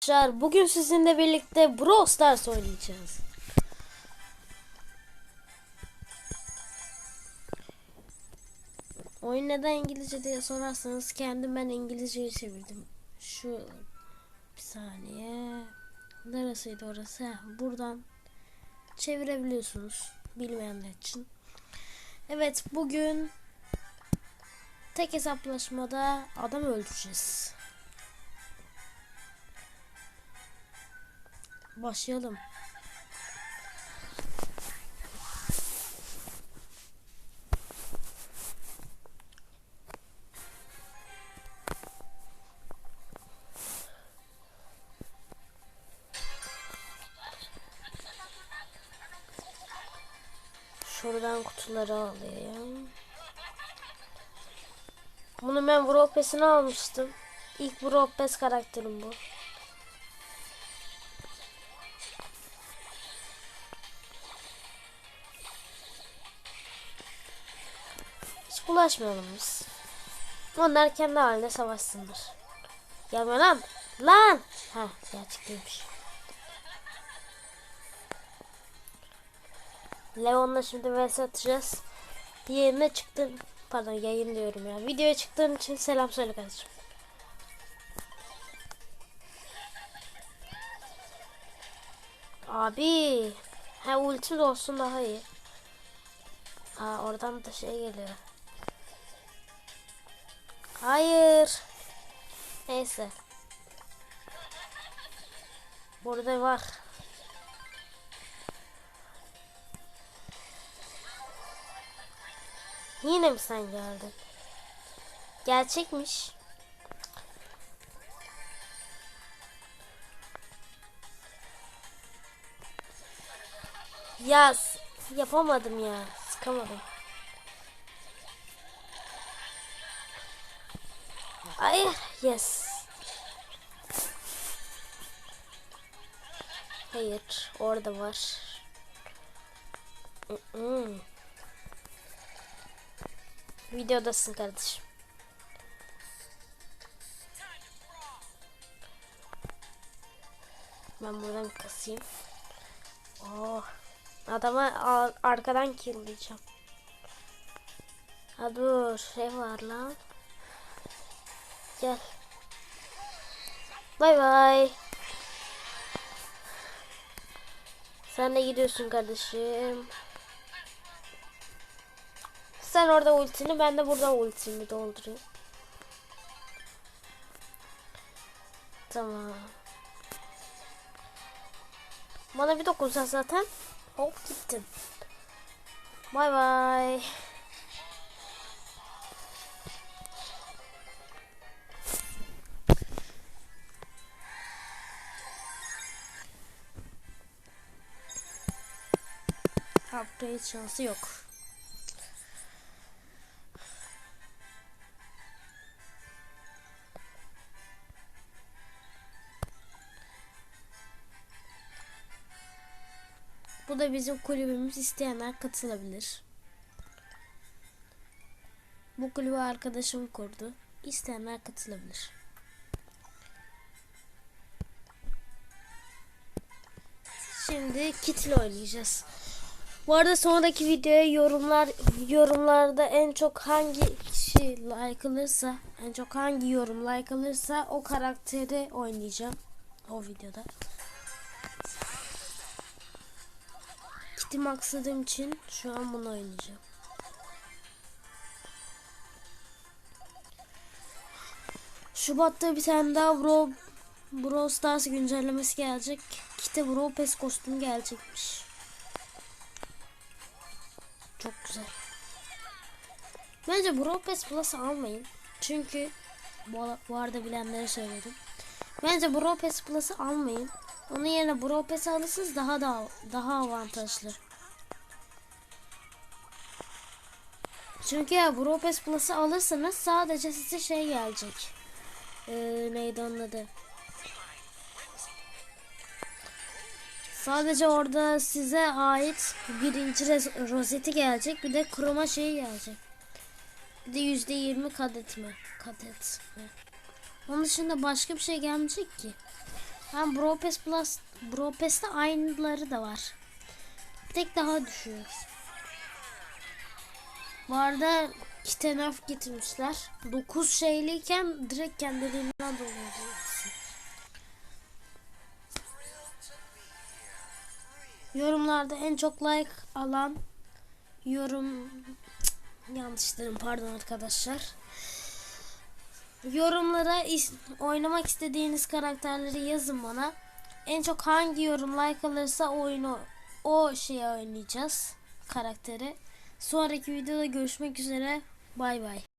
Arkadaşlar bugün sizinle birlikte Brawl Stars oynayacağız. Oyun neden İngilizce diye sorarsanız kendim ben İngilizceyi çevirdim. Şu bir saniye. Neresiydi orası? Heh, buradan çevirebiliyorsunuz bilmeyenler için. Evet bugün tek hesaplaşmada adam öldüreceğiz. Başlayalım. Şuradan kutuları alayım. Bunu ben Brawl Pass'ini almıştım. İlk Pass karakterim bu. Hiç bulaşmayalım biz. Onlar kendi halinde savaşsınlar. Gelme lan. Lan. Ha gerçekliymiş. Leon'la şimdi vs atacağız. Yerine çıktın. Pardon yayın diyorum ya. Videoya çıktığın için selam söyle kardeşim. Abi. Ha ultim olsun daha iyi. Aa oradan da şey geliyor. Hayır. Neyse. Burada var. Yine mi sen geldin? Gerçekmiş. Yaz. Yapamadım ya. Sıkamadım. Ay yes. Hayır, orada var. Mm-mm. Videodasın kardeşim. Ben buradan kasayım. Oh. Adama arkadan killleyeceğim. Ha dur, şey var lan. Gel. Bay bay. Sen de gidiyorsun kardeşim. Sen orada ultini ben de burada ultimi doldurayım. Tamam. Bana bir dokunsan zaten. Hop gittim. Bay bay. Upgrade şansı yok. Bu da bizim kulübümüz isteyenler katılabilir. Bu kulübü arkadaşım kurdu. İsteyenler katılabilir. Şimdi kitle oynayacağız. Bu arada sonraki videoya yorumlar yorumlarda en çok hangi kişi like alırsa en çok hangi yorum like alırsa o karakteri oynayacağım o videoda. Kitty maksadığım için şu an bunu oynayacağım. Şubat'ta bir tane daha Bro Brawl Stars güncellemesi gelecek. Kitty Brawl Pass kostüm gelecekmiş. Çok güzel. Bence Brawl Pass Plus almayın. Çünkü bu, arada bilenlere söyledim. Bence Brawl Pass Plus'ı almayın. Onun yerine Brawl Pass alırsanız daha da daha avantajlı. Çünkü ya Brawl Pass Plus'ı alırsanız sadece size şey gelecek. Ee, neydi onun adı? Sadece orada size ait birinci rozeti gelecek. Bir de kroma şeyi gelecek. Bir de yüzde yirmi kadet mi? Kadet mi? Onun dışında başka bir şey gelmeyecek ki. Hem Bro Pass Plus, Bro aynıları da var. Bir tek daha düşüyor. Bu arada kite nerf getirmişler. 9 şeyliyken direkt kendiliğinden doluyor. Yorumlarda en çok like alan yorum yanlış dedim pardon arkadaşlar. Yorumlara is- oynamak istediğiniz karakterleri yazın bana. En çok hangi yorum like alırsa oyunu o şeyi oynayacağız karakteri. Sonraki videoda görüşmek üzere. Bay bay.